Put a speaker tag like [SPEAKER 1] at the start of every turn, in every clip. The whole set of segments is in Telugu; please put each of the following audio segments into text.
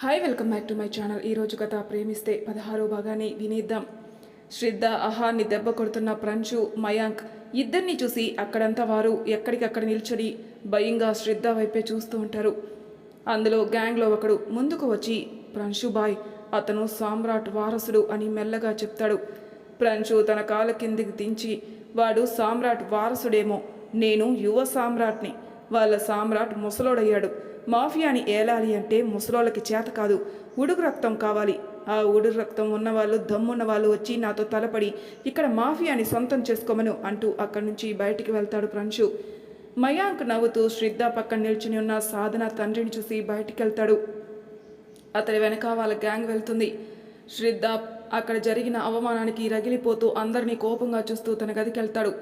[SPEAKER 1] Hi welcome back to my channel ఈరోజు కథ ప్రేమిస్తే పదహారో భాగాన్ని వినేద్దాం. శ్రద్ధ అహాన్ని దెబ్బ కొడుతున్న ప్రంచు మయాంక్ ఇద్దరిని చూసి అక్కడంతా వారు ఎక్కడికక్కడ నిల్చొని భయంగా శ్రద్ధ వైపే చూస్తూ ఉంటారు. అందులో గ్యాంగ్లో ఒకడు ముందుకు వచ్చి ప్రంశు బాయ్ అతను సామ్రాట్ వారసుడు అని మెల్లగా చెప్తాడు. ప్రంశు తన కాళ్ళ కిందికి దించి వాడు సామ్రాట్ వారసుడేమో నేను యువ సామ్రాట్ని. వాళ్ళ సామ్రాట్ ముసలోడయ్యాడు. మాఫియాని ఏలాలి అంటే ముసలోళ్ళకి చేత కాదు. ఉడుకు రక్తం కావాలి. ఆ ఉడుగు రక్తం ఉన్నవాళ్ళు దమ్మున్న వాళ్ళు వచ్చి నాతో తలపడి ఇక్కడ మాఫియాని సొంతం చేసుకోమను అంటూ అక్కడి నుంచి బయటికి వెళ్తాడు ప్రంశు మయాంక్ నవ్వుతూ శ్రద్ధ పక్కన నిల్చుని ఉన్న సాధన తండ్రిని చూసి బయటికి వెళ్తాడు అతని వెనక వాళ్ళ గ్యాంగ్ వెళ్తుంది. శ్రద్ధ అక్కడ జరిగిన అవమానానికి రగిలిపోతూ అందరినీ కోపంగా చూస్తూ తన గదికి వెళ్తాడు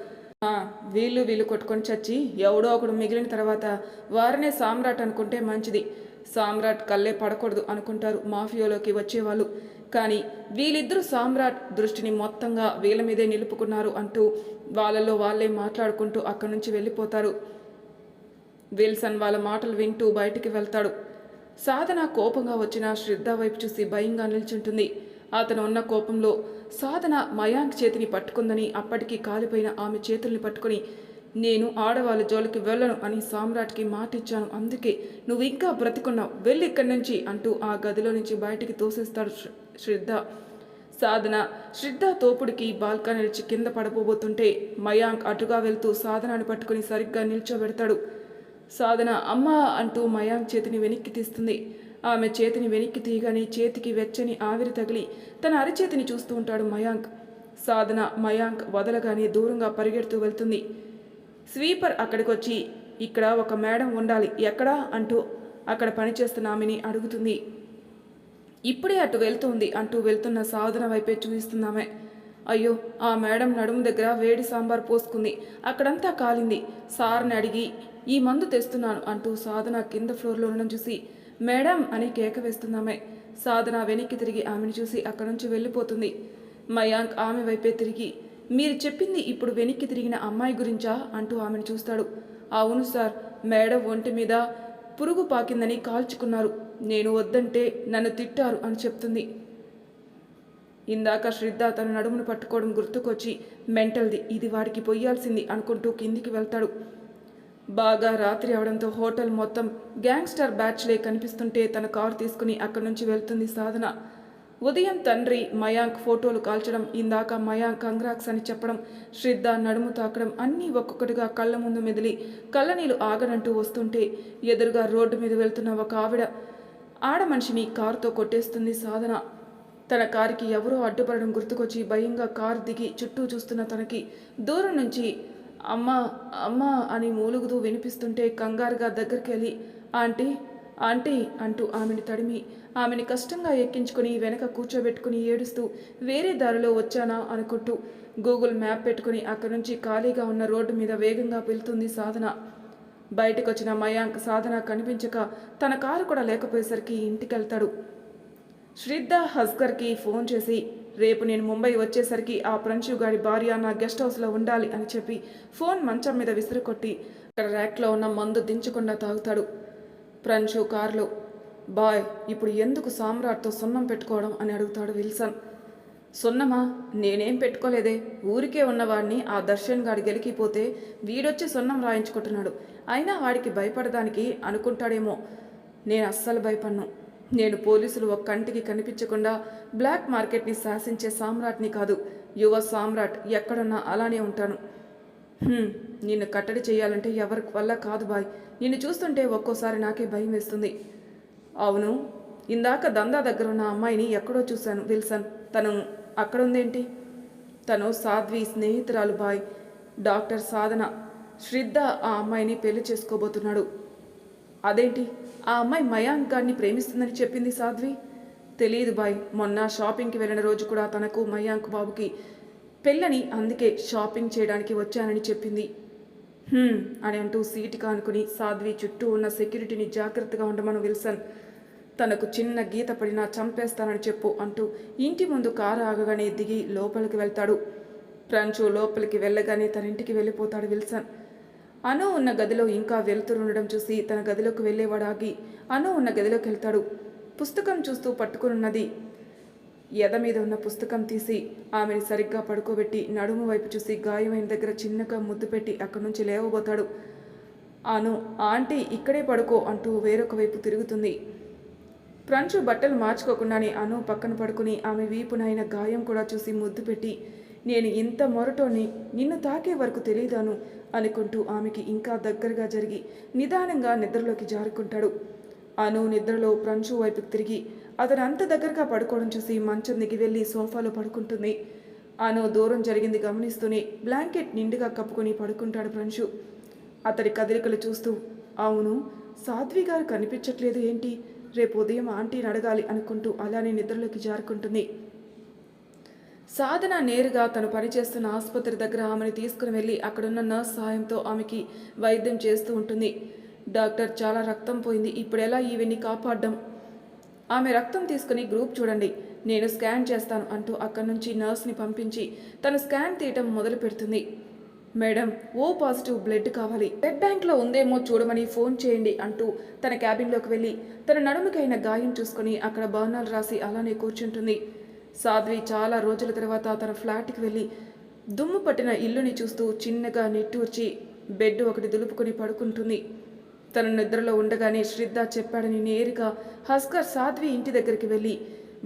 [SPEAKER 1] వీళ్ళు వీళ్ళు కొట్టుకొని చచ్చి ఎవడో ఒకడు మిగిలిన తర్వాత వారినే సామ్రాట్ అనుకుంటే మంచిది. సామ్రాట్ కళ్ళే పడకూడదు అనుకుంటారు మాఫియాలోకి వచ్చేవాళ్ళు. కానీ వీళ్ళిద్దరూ సామ్రాట్ దృష్టిని మొత్తంగా వీళ్ళ మీదే నిలుపుకున్నారు అంటూ వాళ్ళలో వాళ్ళే మాట్లాడుకుంటూ అక్కడి నుంచి వెళ్ళిపోతారు. విల్సన్ వాళ్ళ మాటలు వింటూ బయటికి వెళ్తాడు. సాధన కోపంగా వచ్చిన శ్రద్ధ వైపు చూసి భయంగా నిల్చుంటుంది. అతను ఉన్న కోపంలో సాధన మయాంక్ చేతిని పట్టుకుందని అప్పటికి కాలిపోయిన ఆమె చేతుల్ని పట్టుకొని నేను ఆడవాళ్ళ జోలికి వెళ్ళను అని సామ్రాట్కి మాటిచ్చాను. అందుకే నువ్వు ఇంకా బ్రతికున్నావు. వెళ్ళి ఇక్కడి నుంచి అంటూ ఆ గదిలో నుంచి బయటికి తోసేస్తాడు శ్రద్ధ. సాధన శ్రద్ధ తోపుడికి బాల్కనీ నుంచి కింద పడబోతుంటే మయాంక్ అటుగా వెళ్తూ సాధనాన్ని పట్టుకుని సరిగ్గా నిల్చోబెడతాడు. సాధన అమ్మా అంటూ మయాంక్ చేతిని వెనక్కి తీస్తుంది. ఆమె చేతిని వెనక్కి తీయగానే చేతికి వెచ్చని ఆవిరి తగిలి తన అరచేతిని చూస్తూ ఉంటాడు మయాంక్. సాధన మయాంక్ వదలగానే దూరంగా పరిగెడుతూ వెళ్తుంది. స్వీపర్ అక్కడికొచ్చి ఇక్కడ ఒక మేడం ఉండాలి ఎక్కడా? అంటూ అక్కడ పనిచేస్తున్న ఆమెని అడుగుతుంది. ఇప్పుడే అటు వెళ్తుంది అంటూ వెళ్తున్న సాధన వైపే చూపిస్తున్నామే అయ్యో ఆ మేడం నడుము దగ్గర వేడి సాంబార్ పోసుకుంది అక్కడంతా కాలింది. సార్ని అడిగి ఈ మందు తెస్తున్నాను అంటూ సాధన కింద ఫ్లోర్లో ఉండడం చూసి మేడం అని కేక వేస్తున్నామే సాధన వెనక్కి తిరిగి ఆమెను చూసి అక్కడి నుంచి వెళ్ళిపోతుంది. మయాంక్ ఆమె వైపే తిరిగి మీరు చెప్పింది ఇప్పుడు వెనక్కి తిరిగిన అమ్మాయి గురించా అంటూ ఆమెను చూస్తాడు. అవును సార్ మేడం ఒంటి మీద పురుగు పాకిందని కాల్చుకున్నారు. నేను వద్దంటే నన్ను తిట్టారు అని చెప్తుంది. ఇందాక శ్రద్ధ తన నడుమును పట్టుకోవడం గుర్తుకొచ్చి మెంటల్ది ఇది వాడికి పొయ్యాల్సింది అనుకుంటూ కిందికి వెళ్తాడు. బాగా రాత్రి అవడంతో హోటల్ మొత్తం గ్యాంగ్స్టర్ బ్యాచ్లే కనిపిస్తుంటే తన కారు తీసుకుని అక్కడి నుంచి వెళ్తుంది సాధన. ఉదయం తండ్రి మయాంక్ ఫోటోలు కాల్చడం ఇందాక మయాంక్ కంగ్రాక్స్ అని చెప్పడం శ్రద్ధ నడుము తాకడం అన్నీ ఒక్కొక్కటిగా కళ్ళ ముందు మెదిలి కళ్ళనీళ్ళు ఆగనంటూ వస్తుంటే ఎదురుగా రోడ్డు మీద వెళ్తున్న ఒక ఆవిడ ఆడ మనిషిని కారుతో కొట్టేస్తుంది సాధన. తన కారుకి ఎవరో అడ్డుపడడం గుర్తుకొచ్చి భయంగా కారు దిగి చుట్టూ చూస్తున్న తనకి దూరం నుంచి అమ్మా అమ్మా అని మూలుగుతూ వినిపిస్తుంటే కంగారుగా దగ్గరికి వెళ్ళి ఆంటీ ఆంటీ అంటూ ఆమెని తడిమి ఆమెని కష్టంగా ఎక్కించుకొని వెనక కూర్చోబెట్టుకుని ఏడుస్తూ వేరే దారిలో వచ్చానా? అనుకుంటూ గూగుల్ మ్యాప్ పెట్టుకుని అక్కడి నుంచి ఖాళీగా ఉన్న రోడ్డు మీద వేగంగా వెళ్తుంది సాధన. బయటకొచ్చిన మయాంక్ సాధన కనిపించక తన కారు కూడా లేకపోయేసరికి ఇంటికి వెళ్తాడు శ్రద్ధ హస్కర్కి ఫోన్ చేసి రేపు నేను ముంబై వచ్చేసరికి ఆ ప్రంశు గారి భార్య నా గెస్ట్ హౌస్లో ఉండాలి అని చెప్పి ఫోన్ మంచం మీద విసిరికొట్టి అక్కడ ర్యాక్లో ఉన్న మందు దించకుండా తాగుతాడు ప్రంశు కారులో. బాయ్ ఇప్పుడు ఎందుకు సామ్రాట్తో సున్నం పెట్టుకోవడం అని అడుగుతాడు విల్సన్. సున్నమా? నేనేం పెట్టుకోలేదే. ఊరికే ఉన్నవాడిని ఆ దర్శన్ గాడి గెలికిపోతే వీడొచ్చి సున్నం రాయించుకుంటున్నాడు. అయినా వాడికి భయపడడానికి అనుకుంటాడేమో. నేను అస్సలు భయపడ్ను. నేను పోలీసులు ఒక కంటికి కనిపించకుండా బ్లాక్ మార్కెట్ని శాసించే సామ్రాట్ని కాదు యువ సామ్రాట్ ఎక్కడున్నా అలానే ఉంటాను. నిన్ను కట్టడి చేయాలంటే ఎవరి వల్ల కాదు బాయ్. నిన్ను చూస్తుంటే ఒక్కోసారి నాకే భయం వేస్తుంది. అవును ఇందాక దందా దగ్గర ఉన్న అమ్మాయిని ఎక్కడో చూశాను విల్సన్. తను అక్కడ ఉందేంటి తను సాధ్వి స్నేహితురాలు బాయ్ డాక్టర్ సాధన. శ్రద్ధ ఆ అమ్మాయిని పెళ్ళి చేసుకోబోతున్నాడు. అదేంటి? ఆ అమ్మాయి మయాంక్ గారిని ప్రేమిస్తుందని చెప్పింది సాధ్వి? తెలియదు బాయ్. మొన్న షాపింగ్కి వెళ్ళిన రోజు కూడా తనకు మయాంక్ బాబుకి పెళ్ళని అందుకే షాపింగ్ చేయడానికి వచ్చానని చెప్పింది. అని అంటూ సీటు కానుకుని సాధ్వి చుట్టూ ఉన్న సెక్యూరిటీని జాగ్రత్తగా ఉండమను విల్సన్. తనకు చిన్న గీత పడినా చంపేస్తానని చెప్పు అంటూ ఇంటి ముందు కారు ఆగగానే దిగి లోపలికి వెళ్తాడు. ప్రంచు లోపలికి వెళ్ళగానే తన ఇంటికి వెళ్ళిపోతాడు విల్సన్. అను ఉన్న గదిలో ఇంకా వెలుతురు చూసి తన గదిలోకి వెళ్ళేవాడు ఆగి అను ఉన్న గదిలోకి వెళ్తాడు. పుస్తకం చూస్తూ పట్టుకునున్నది. ఎద మీద ఉన్న పుస్తకం తీసి ఆమెని సరిగ్గా పడుకోబెట్టి నడుము వైపు చూసి గాయమైన దగ్గర చిన్నగా ముద్దు పెట్టి అక్కడి నుంచి లేవబోతాడు. అను ఆంటీ ఇక్కడే పడుకో అంటూ వేరొక వైపు తిరుగుతుంది. ప్రంచు బట్టలు మార్చుకోకుండానే అను పక్కన పడుకుని ఆమె వీపునైన గాయం కూడా చూసి ముద్దు పెట్టి నేను ఇంత మొరటోని నిన్ను తాకే వరకు తెలియదాను అనుకుంటూ ఆమెకి ఇంకా దగ్గరగా జరిగి నిదానంగా నిద్రలోకి జారుకుంటాడు. అను నిద్రలో ప్రంచు వైపుకి తిరిగి అతను అంత దగ్గరగా పడుకోవడం చూసి మంచం దిగి వెళ్ళి సోఫాలో పడుకుంటుంది. అను దూరం జరిగింది గమనిస్తూనే బ్లాంకెట్ నిండుగా కప్పుకొని పడుకుంటాడు ప్రంశు అతడి కదలికలు చూస్తూ అవును సాధ్వి గారు కనిపించట్లేదు ఏంటి? రేపు ఉదయం ఆంటీని అడగాలి అనుకుంటూ అలానే నిద్రలోకి జారుకుంటుంది. సాధన నేరుగా తను పనిచేస్తున్న ఆసుపత్రి దగ్గర ఆమెను తీసుకుని వెళ్ళి అక్కడున్న నర్స్ సహాయంతో ఆమెకి వైద్యం చేస్తూ ఉంటుంది. డాక్టర్ చాలా రక్తం పోయింది. ఇప్పుడు ఎలా ఈవెన్ని కాపాడడం? ఆమె రక్తం తీసుకుని గ్రూప్ చూడండి. నేను స్కాన్ చేస్తాను అంటూ అక్కడి నుంచి నర్స్ని పంపించి తను స్కాన్ తీయటం మొదలు పెడుతుంది. మేడం ఓ పాజిటివ్ బ్లడ్ కావాలి. బ్లడ్ బ్యాంక్లో ఉందేమో చూడమని ఫోన్ చేయండి అంటూ తన క్యాబిన్లోకి వెళ్ళి తన నడుముకైన గాయం చూసుకొని అక్కడ బాణాలు రాసి అలానే కూర్చుంటుంది. సాధ్వి చాలా రోజుల తర్వాత తన ఫ్లాట్కి వెళ్ళి దుమ్ము పట్టిన ఇల్లుని చూస్తూ చిన్నగా నిట్టూర్చి బెడ్ ఒకటి దులుపుకొని పడుకుంటుంది. తన నిద్రలో ఉండగానే శ్రద్ధ చెప్పాడని నేరుగా హస్కర్ సాధ్వి ఇంటి దగ్గరికి వెళ్ళి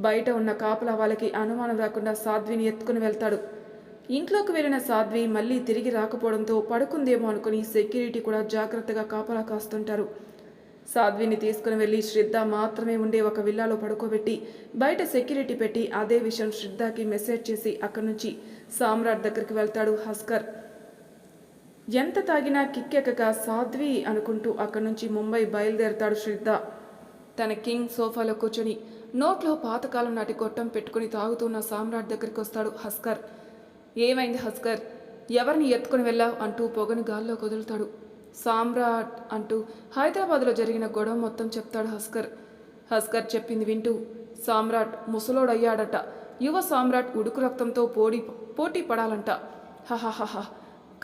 [SPEAKER 1] బయట ఉన్న కాపలా వాళ్ళకి అనుమానం రాకుండా సాధ్విని ఎత్తుకుని వెళ్తాడు. ఇంట్లోకి వెళ్ళిన సాధ్వి మళ్ళీ తిరిగి రాకపోవడంతో పడుకుందేమో అనుకుని సెక్యూరిటీ కూడా జాగ్రత్తగా కాపలా కాస్తుంటారు. సాధ్విని తీసుకుని వెళ్ళి శ్రద్ధ మాత్రమే ఉండే ఒక విల్లాలో పడుకోబెట్టి బయట సెక్యూరిటీ పెట్టి అదే విషయం శ్రద్ధకి మెసేజ్ చేసి అక్కడి నుంచి సామ్రాట్ దగ్గరికి వెళ్తాడు హస్కర్. ఎంత తాగినా కిక్కెక్కక సాధ్వి అనుకుంటూ అక్కడి నుంచి ముంబై బయలుదేరతాడు శ్రద్ధ. తన కింగ్ సోఫాలో కూర్చొని నోట్లో పాతకాలం నాటి గొట్టం పెట్టుకుని తాగుతున్న సామ్రాట్ దగ్గరికి వస్తాడు హస్కర్. ఏమైంది హస్కర్? ఎవరిని ఎత్తుకుని వెళ్ళావు? అంటూ పొగను గాల్లో కుదులుతాడు. సామ్రాట్ అంటూ హైదరాబాద్లో జరిగిన గొడవ మొత్తం చెప్తాడు హస్కర్. హస్కర్ చెప్పింది వింటూ సామ్రాట్ ముసలోడయ్యాడట. యువ సామ్రాట్ ఉడుకు రక్తంతో పోటీ పోటీ పడాలంట. హహహహ.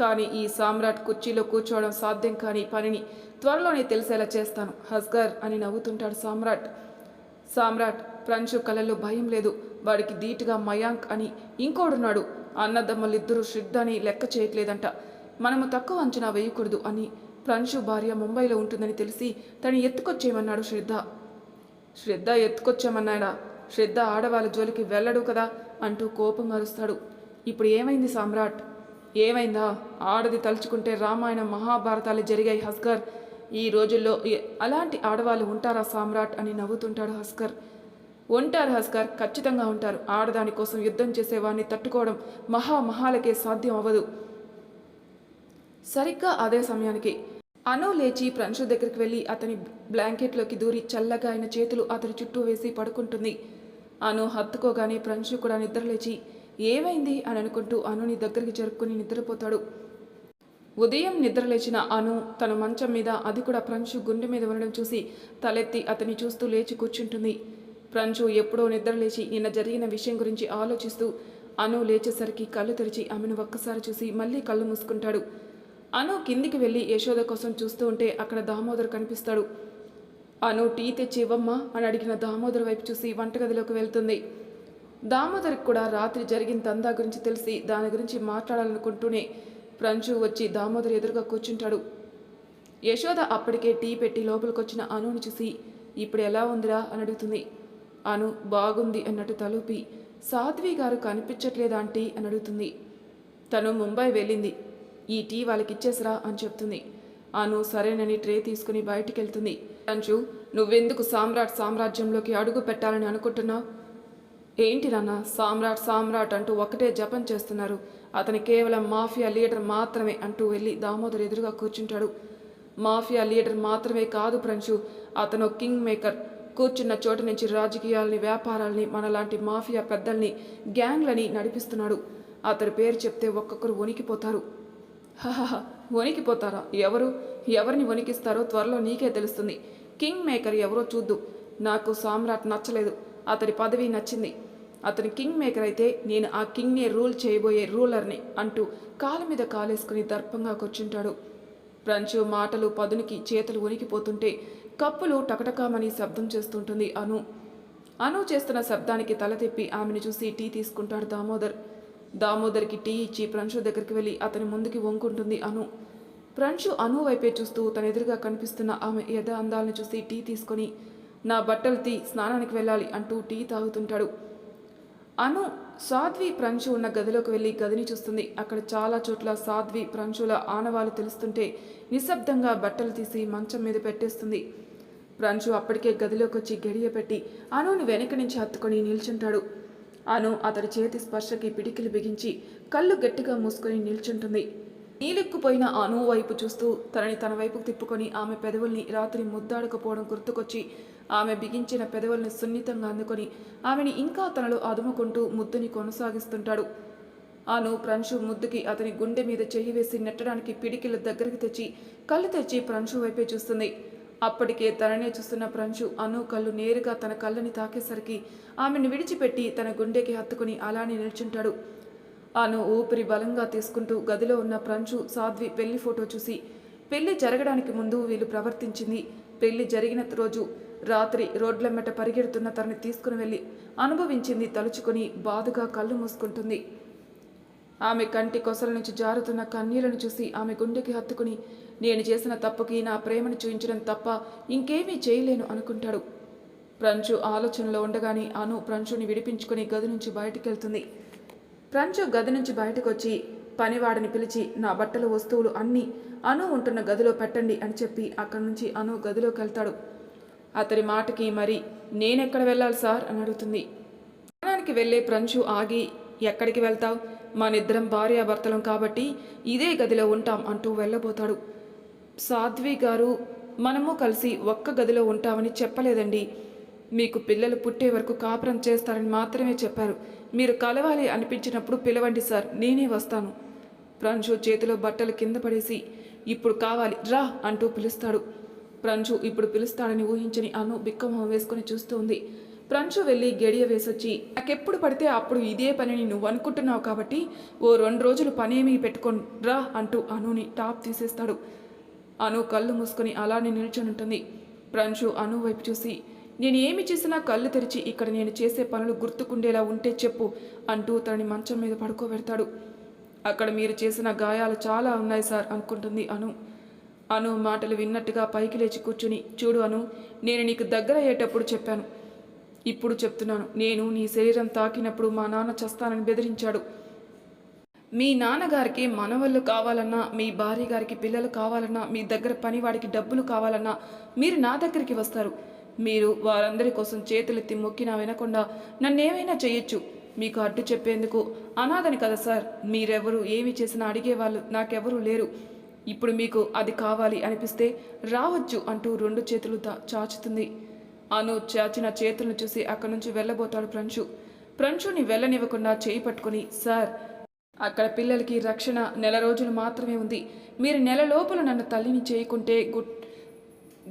[SPEAKER 1] కానీ ఈ సామ్రాట్ కుర్చీలో కూర్చోవడం సాధ్యం కాని పనిని త్వరలోనే తెలిసేలా చేస్తాను హస్గర్ అని నవ్వుతుంటాడు సామ్రాట్. సామ్రాట్ ప్రంచు కళల్లో భయం లేదు. వాడికి ధీటుగా మయాంక్ అని ఇంకోడున్నాడు. అన్నదమ్ములిద్దరూ శ్రద్ధని లెక్క చేయట్లేదంట. మనము తక్కువ అంచనా వేయకూడదు అని ప్రంశు భార్య ముంబైలో ఉంటుందని తెలిసి తను ఎత్తుకొచ్చేయమన్నాడు శ్రద్ధ. శ్రద్ధ ఎత్తుకొచ్చామన్నాడా? శ్రద్ధ ఆడవాళ్ళ జోలికి వెళ్ళడు కదా అంటూ కోపం అరుస్తాడు. ఇప్పుడు ఏమైంది సామ్రాట్? ఏమైందా? ఆడది తలుచుకుంటే రామాయణ మహాభారతాలు జరిగాయి హస్కర్. ఈ రోజుల్లో అలాంటి ఆడవాళ్ళు ఉంటారా సామ్రాట్ అని నవ్వుతుంటాడు హస్కర్. ఉంటారు హస్కర్ ఖచ్చితంగా ఉంటారు. ఆడదాని కోసం యుద్ధం చేసేవాడిని తట్టుకోవడం మహా మహాలకే సాధ్యం అవ్వదు. సరిగ్గా అదే సమయానికి అను లేచి ప్రంశు దగ్గరికి వెళ్ళి అతని బ్లాంకెట్లోకి దూరి చల్లగా ఆయన చేతులు అతని చుట్టూ వేసి పడుకుంటుంది. అను హత్తుకోగానే ప్రంశు కూడా నిద్రలేచి ఏమైంది? అని అనుకుంటూ అనుని దగ్గరికి జరుపుకుని నిద్రపోతాడు. ఉదయం నిద్రలేచిన అను తన మంచం మీద అది కూడా ప్రంశు గుండె మీద ఉండడం చూసి తలెత్తి అతన్ని చూస్తూ లేచి కూర్చుంటుంది. ప్రంశు ఎప్పుడో నిద్రలేచి నిన్న జరిగిన విషయం గురించి ఆలోచిస్తూ అను లేచేసరికి కళ్ళు తెరిచి ఆమెను ఒక్కసారి చూసి మళ్ళీ కళ్ళు మూసుకుంటాడు. అను కిందికి వెళ్ళి యశోద కోసం చూస్తూ ఉంటే అక్కడ దామోదర్ కనిపిస్తాడు. అను టీ తెచ్చి ఇవ్వమ్మా అని అడిగిన దామోదర్ వైపు చూసి వంటగదిలోకి వెళ్తుంది. దామోదర్కి కూడా రాత్రి జరిగిన తందా గురించి తెలిసి దాని గురించి మాట్లాడాలనుకుంటూనే ప్రంచు వచ్చి దామోదర్ ఎదురుగా కూర్చుంటాడు. యశోద అప్పటికే టీ పెట్టి లోపలికొచ్చిన అనుని చూసి ఇప్పుడు ఎలా ఉందిరా? అని అడుగుతుంది. అను బాగుంది అన్నట్టు తలూపి సాధ్వి గారు కనిపించట్లేదా ఆంటీ? అని అడుగుతుంది. తను ముంబై వెళ్ళింది. ఈ టీ వాళ్ళకి ఇచ్చేసరా అని చెప్తుంది. అను సరేనని ట్రే తీసుకుని బయటికి వెళ్తుంది అంచు నువ్వెందుకు సామ్రాట్ సామ్రాజ్యంలోకి అడుగు పెట్టాలని అనుకుంటున్నావు? ఏంటి నాన్న సామ్రాట్ సామ్రాట్ అంటూ ఒకటే జపం చేస్తున్నారు. అతని కేవలం మాఫియా లీడర్ మాత్రమే అంటూ వెళ్ళి దామోదర్ ఎదురుగా కూర్చుంటాడు. మాఫియా లీడర్ మాత్రమే కాదు ప్రంచు అతను కింగ్ మేకర్. కూర్చున్న చోటు నుంచి రాజకీయాల్ని వ్యాపారాల్ని మనలాంటి మాఫియా పెద్దల్ని గ్యాంగ్లని నడిపిస్తున్నాడు. అతడి పేరు చెప్తే ఒక్కొక్కరు వణికిపోతారు. హహహ వణికిపోతారా? ఎవరు? ఎవరిని వణికిస్తారో త్వరలో నీకే తెలుస్తుంది. కింగ్ మేకర్ ఎవరో చూద్దు. నాకు సామ్రాట్ నచ్చలేదు. అతని పదవి నచ్చింది. అతని కింగ్ మేకర్ అయితే నేను ఆ కింగ్నే రూల్ చేయబోయే రూలర్ని అంటూ కాలు మీద కాలేసుకుని దర్పంగా కూర్చుంటాడు. ప్రంచు మాటలు పదునికి చేతులు వణికిపోతుంటే కప్పులు టకటకామని శబ్దం చేస్తుంటుంది అను. అను చేస్తున్న శబ్దానికి తల తిప్పి ఆమెను చూసి టీ తీసుకుంటాడు దామోదర్. దామోదర్కి టీ ఇచ్చి ప్రంశు దగ్గరికి వెళ్ళి అతని ముందుకి వంకుంటుంది అను. ప్రంశు అను వైపే చూస్తూ తన ఎదురుగా కనిపిస్తున్న ఆమె యథ అందాలను చూసి టీ తీసుకొని నా బట్టలు తీ స్నానానికి వెళ్ళాలి అంటూ టీ తాగుతుంటాడు. అను సాధ్వి ప్రంశు ఉన్న గదిలోకి వెళ్ళి గదిని చూస్తుంది. అక్కడ చాలా చోట్ల సాధ్వి ప్రంశుల ఆనవాలు తెలుస్తుంటే నిశ్శబ్దంగా బట్టలు తీసి మంచం మీద పెట్టేస్తుంది. ప్రంశు అప్పటికే గదిలోకి వచ్చి గడియ పెట్టి అనుని వెనక నుంచి హత్తుకొని నిల్చుంటాడు. అను అతడి చేతి స్పర్శకి పిడికిలు బిగించి కళ్ళు గట్టిగా మూసుకొని నిల్చుంటుంది. నీలెక్కుపోయిన అను వైపు చూస్తూ తనని తన వైపుకు తిప్పుకొని ఆమె పెదవుల్ని రాత్రి ముద్దాడకపోవడం గుర్తుకొచ్చి ఆమె బిగించిన పెదవుల్ని సున్నితంగా అందుకొని ఆమెని ఇంకా తనలో అదుముకుంటూ ముద్దుని కొనసాగిస్తుంటాడు. అను ప్రంశు ముద్దుకి అతని గుండె మీద చెయ్యి వేసి నెట్టడానికి పిడికిల దగ్గరికి తెచ్చి కళ్ళు తెచ్చి ప్రంశు వైపే చూస్తుంది. అప్పటికే తననే చూస్తున్న ప్రంచు అను కళ్ళు నేరుగా తన కళ్ళని తాకేసరికి ఆమెను విడిచిపెట్టి తన గుండెకి హత్తుకుని అలానే నిల్చుంటాడు. అను ఊపిరి బలంగా తీసుకుంటూ గదిలో ఉన్న ప్రంచు సాధ్వి పెళ్ళి ఫోటో చూసి పెళ్ళి జరగడానికి ముందు వీళ్ళు ప్రవర్తించింది. పెళ్ళి జరిగిన రోజు రాత్రి రోడ్లెమ్మట పరిగెడుతున్న తనని తీసుకుని వెళ్ళి అనుభవించింది తలుచుకొని బాధగా కళ్ళు మూసుకుంటుంది. ఆమె కంటి కొసల నుంచి జారుతున్న కన్నీళ్ళను చూసి ఆమె గుండెకి హత్తుకుని నేను చేసిన తప్పుకి నా ప్రేమను చూయించడం తప్ప ఇంకేమీ చేయలేను అనుకుంటాడు. ప్రంచు ఆలోచనలో ఉండగానే అను ప్రంచుని విడిపించుకొని గది నుంచి బయటకెళ్తుంది. ప్రంచు గది నుంచి బయటకు వచ్చి పనివాడిని పిలిచి నా బట్టల వస్తువులు అన్నీ అను ఉంటున్న గదిలో పెట్టండి అని చెప్పి అక్కడి నుంచి అను గదిలోకి వెళ్తాడు. అతని మాటకి మరి నేనెక్కడ వెళ్ళాలి సార్? అని అడుగుతుంది. స్నానానికి వెళ్ళే ప్రంచు ఆగి ఎక్కడికి వెళ్తావు? మనిద్దరం భార్యాభర్తలం కాబట్టి ఇదే గదిలో ఉంటాం అంటూ వెళ్ళబోతాడు. సాధ్వి గారు మనము కలిసి ఒక్క గదిలో ఉంటామని చెప్పలేదండి. మీకు పిల్లలు పుట్టే వరకు కాపురం చేస్తారని మాత్రమే చెప్పారు. మీరు కలవాలి అనిపించినప్పుడు పిలవండి సార్ నేనే వస్తాను. ప్రంశు చేతిలో బట్టలు కింద పడేసి ఇప్పుడు కావాలి రా అంటూ పిలుస్తాడు. ప్రంశు ఇప్పుడు పిలుస్తాడని ఊహించని అను బిక్కమొహం వేసుకుని చూస్తూ ఉంది ప్రంశు వెళ్ళి గడియ వేసొచ్చి నాకెప్పుడు పడితే అప్పుడు ఇదే పనిని నువ్వు అనుకుంటున్నావు కాబట్టి ఓ రెండు రోజులు పనేమీ పెట్టుకొని రా అంటూ అనుని టాప్ తీసేస్తాడు. అను కళ్ళు మూసుకొని అలానే నిల్చొని ఉంటుంది ప్రంశు అను వైపు చూసి నేను ఏమి చేసినా కళ్ళు తెరిచి ఇక్కడ నేను చేసే పనులు గుర్తుకుండేలా ఉంటే చెప్పు అంటూ తనని మంచం మీద పడుకోబెడతాడు. అక్కడ మీరు చేసిన గాయాలు చాలా ఉన్నాయి సార్ అనుకుంటుంది అను. అను మాటలు విన్నట్టుగా పైకి లేచి కూర్చుని చూడు అను నేను నీకు దగ్గర అయ్యేటప్పుడు చెప్పాను. ఇప్పుడు చెప్తున్నాను. నేను నీ శరీరం తాకినప్పుడు మా నాన్న చస్తానని బెదిరించాడు. మీ నాన్నగారికి మనవళ్ళు కావాలన్నా మీ భార్య గారికి పిల్లలు కావాలన్నా మీ దగ్గర పనివాడికి డబ్బులు కావాలన్నా మీరు నా దగ్గరికి వస్తారు. మీరు వారందరి కోసం చేతులెత్తి మొక్కినా వినకుండా నన్నేమైనా చేయొచ్చు. మీకు అడ్డు చెప్పేందుకు అనాథని కదా సార్. మీరెవరు ఏమి చేసినా అడిగేవాళ్ళు నాకెవరూ లేరు. ఇప్పుడు మీకు అది కావాలి అనిపిస్తే రావచ్చు అంటూ రెండు చేతులు చాచుతుంది. అను చాచిన చేతులను చూసి అక్కడి నుంచి వెళ్ళబోతాడు ప్రంశు. ప్రంశుని వెళ్ళనివ్వకుండా చేయి పట్టుకుని సార్ అక్కడ పిల్లలకి రక్షణ నెల రోజులు మాత్రమే ఉంది. మీరు నెల లోపల నన్ను తల్లిని చేయకుంటే గుడ్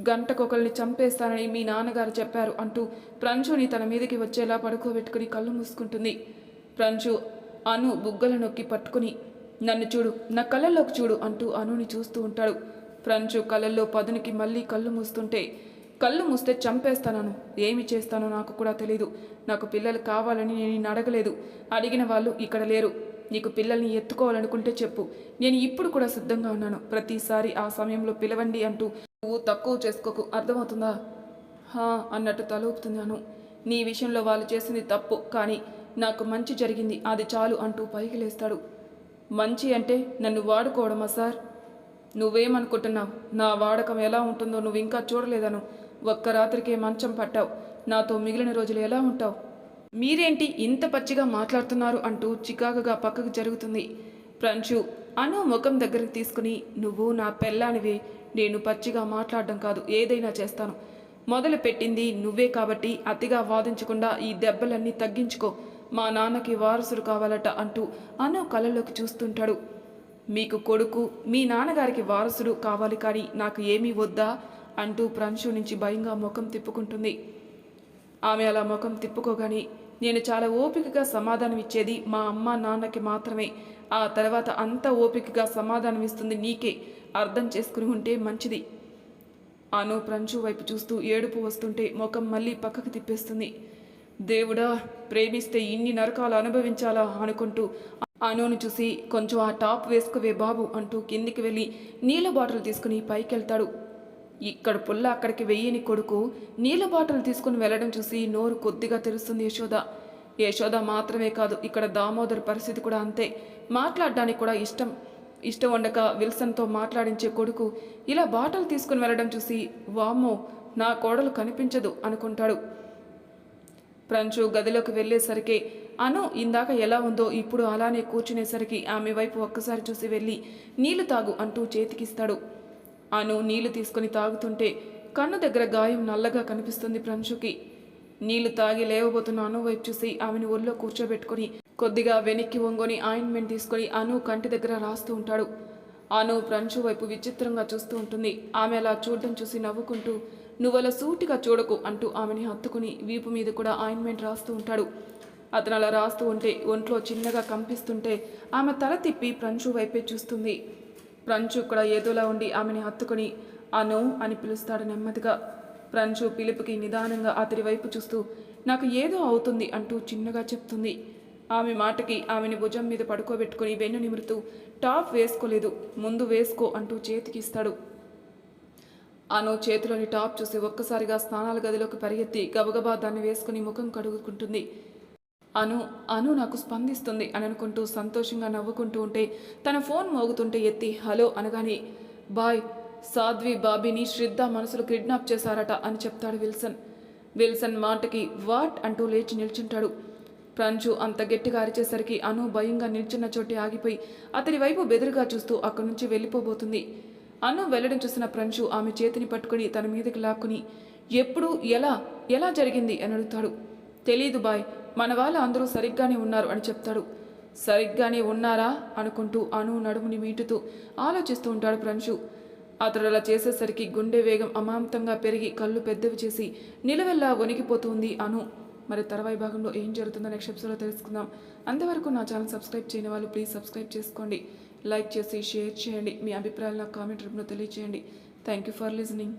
[SPEAKER 1] గంటకొకరిని చంపేస్తానని మీ నాన్నగారు చెప్పారు అంటూ ప్రంచుని తన మీదకి వచ్చేలా పడుకోబెట్టుకుని కళ్ళు మూసుకుంటుంది. ప్రంచు అను బుగ్గల నొక్కి పట్టుకుని నన్ను చూడు నా కళ్ళల్లోకి చూడు అంటూ అనుని చూస్తూ ఉంటాడు. ప్రంశు కళ్ళల్లో పదునికి మళ్ళీ కళ్ళు మూస్తుంటే కళ్ళు మూస్తే చంపేస్తాను ఏమి చేస్తానో నాకు కూడా తెలీదు. నాకు పిల్లలు కావాలని నేను అడగలేదు. అడిగిన వాళ్ళు ఇక్కడ లేరు. నీకు పిల్లల్ని ఎత్తుకోవాలనుకుంటే చెప్పు. నేను ఇప్పుడు కూడా సిద్ధంగా ఉన్నాను. ప్రతిసారి ఆ సమయంలో పిలవండి అంటూ నువ్వు తక్కువ చేసుకోకు. అర్థమవుతుందా? హా అన్నట్టు తలూపుతున్నాను. నీ విషయంలో వాళ్ళు చేసింది తప్పు కానీ నాకు మంచి జరిగింది. అది చాలు అంటూ పైకి లేస్తాడు. మంచి అంటే నన్ను వాడుకోవడమా సార్? నువ్వేమనుకుంటున్నావు? నా వాడకం ఎలా ఉంటుందో నువ్వు ఇంకా చూడలేదను. ఒక్క రాత్రికే మంచం పట్టావు. నాతో మిగిలిన రోజులు ఎలా ఉంటావు? మీరేంటి ఇంత పచ్చిగా మాట్లాడుతున్నారు అంటూ చికాకుగా పక్కకు జరుగుతుంది. ప్రంచు అను ముఖం దగ్గరికి తీసుకుని నువ్వు నా పెళ్ళానివి నేను పచ్చిగా మాట్లాడడం కాదు ఏదైనా చేస్తాను. మొదలు పెట్టింది నువ్వే కాబట్టి అతిగా వాదించకుండా ఈ దెబ్బలన్నీ తగ్గించుకో మా నాన్నకి వారసుడు కావాలట అంటూ అను కళ్ళలోకి చూస్తుంటాడు. మీకు కొడుకు మీ నాన్నగారికి వారసుడు కావాలి కానీ నాకు ఏమీ వద్దా అంటూ ప్రంశు నుంచి భయంగా ముఖం తిప్పుకుంటుంది. ఆమె అలా ముఖం తిప్పుకోగాని నేను చాలా ఓపికగా సమాధానం ఇచ్చేది మా అమ్మ నాన్నకి మాత్రమే. ఆ తర్వాత అంత ఓపికగా సమాధానం ఇస్తుంది నీకే. అర్థం చేసుకుని ఉంటే మంచిది. అను ప్రంచు వైపు చూస్తూ ఏడుపు వస్తుంటే ముఖం మళ్ళీ పక్కకు తిప్పేస్తుంది. దేవుడా ప్రేమిస్తే ఇన్ని నరకాలు అనుభవించాలా అనుకుంటూ అనును చూసి కొంచెం ఆ టాప్ వేసుకోవే బాబు అంటూ కిందికి వెళ్ళి నీళ్ళ బాటిల్ తీసుకుని పైకెళ్తాడు. ఇక్కడ పుల్ల అక్కడికి వెయ్యని కొడుకు నీళ్ళ బాటలు తీసుకుని వెళ్ళడం చూసి నోరు కొద్దిగా తెరుస్తుంది యశోద. యశోద మాత్రమే కాదు ఇక్కడ దామోదర్ పరిస్థితి కూడా అంతే. మాట్లాడడానికి కూడా ఇష్టం. ఇష్టం ఉండక విల్సన్తో మాట్లాడించే కొడుకు ఇలా బాటలు తీసుకుని వెళ్ళడం చూసి వామ్మో నా కోడలు కనిపించదు అనుకుంటాడు. ప్రంచు గదిలోకి వెళ్ళేసరికి అను ఇందాక ఎలా ఉందో ఇప్పుడు అలానే కూర్చునేసరికి ఆమె వైపు ఒక్కసారి చూసి వెళ్ళి నీళ్ళు తాగు అంటూ చేతికిస్తాడు. అను నీళ్ళు తీసుకుని తాగుతుంటే కన్ను దగ్గర గాయం నల్లగా కనిపిస్తుంది ప్రంశుకి. నీళ్ళు తాగి లేవబోతున్న అను వైపు చూసి ఆమెను ఒళ్ళో కూర్చోబెట్టుకొని కొద్దిగా వెనక్కి వంగొని ఆయింట్మెంట్ తీసుకొని అను కంటి దగ్గర రాస్తూ ఉంటాడు. అను ప్రంచు వైపు విచిత్రంగా చూస్తూ ఉంటుంది. ఆమె అలా చూడడం చూసి నవ్వుకుంటూ నువ్వలా సూటిగా చూడకు అంటూ ఆమెని హత్తుకుని వీపు మీద కూడా ఆయింట్మెంట్ రాస్తూ ఉంటాడు. అతను అలా రాస్తూ ఉంటే ఒంట్లో చిన్నగా కంపిస్తుంటే ఆమె తల తిప్పి ప్రంచు వైపే చూస్తుంది. ప్రంచు కూడా ఏదోలా ఉండి ఆమెని హత్తుకొని అను అని పిలుస్తాడు నెమ్మదిగా. ప్రంచు పిలుపుకి నిదానంగా అతడి వైపు చూస్తూ నాకు ఏదో అవుతుంది అంటూ చిన్నగా చెప్తుంది. ఆమె మాటకి ఆమెని భుజం మీద పడుకోబెట్టుకుని వెన్ను నిమురుతూ టాప్ వేసుకోలేదు ముందు వేసుకో అంటూ చేతికిస్తాడు అను చేతిలోని టాప్ చూసి ఒక్కసారిగా స్నానాల గదిలోకి పరిగెత్తి గబగబా దాన్ని వేసుకుని ముఖం కడుగుకుంటుంది అను అను నాకు స్పందిస్తుంది అని అనుకుంటూ సంతోషంగా నవ్వుకుంటూ ఉంటే తన ఫోన్ మోగుతుంటే ఎత్తి హలో అనగానే బాయ్ సాధ్వి బాబీని శ్రద్ధ మనసులు కిడ్నాప్ చేశారట అని చెప్తాడు విల్సన్. విల్సన్ మాటకి వాట్ అంటూ లేచి నిల్చుంటాడు. ప్రంచు అంత గట్టిగా అరిచేసరికి అను భయంగా నిల్చున్న చోటే ఆగిపోయి అతడి వైపు బెదురుగా చూస్తూ అక్కడి నుంచి వెళ్ళిపోబోతుంది. అను వెళ్ళడం చూసిన ప్రంజు ఆమె చేతిని పట్టుకుని తన మీదకి లాక్కుని ఎప్పుడు? ఎలా? ఎలా జరిగింది? అని అడుగుతాడు. తెలీదు బాయ్ మన వాళ్ళు అందరూ సరిగ్గానే ఉన్నారు అని చెప్తాడు. సరిగ్గానే ఉన్నారా? అనుకుంటూ అను నడుముని మీటుతూ ఆలోచిస్తూ ఉంటాడు ప్రంశు అతడు అలా చేసేసరికి గుండె వేగం అమాంతంగా పెరిగి కళ్ళు పెద్దవి చేసి నిలవెల్లా వణికిపోతుంది అను. మరి తర్వాయి భాగంలో ఏం జరుగుతుందో నెక్స్ట్ ఎపిసోడ్లో తెలుసుకుందాం. అంతవరకు నా ఛానల్ సబ్స్క్రైబ్ చేయని వాళ్ళు ప్లీజ్ సబ్స్క్రైబ్ చేసుకోండి. లైక్ చేసి షేర్ చేయండి. మీ అభిప్రాయాలు నాకు కామెంట్ రూపంలో తెలియచేయండి. Thank you for listening.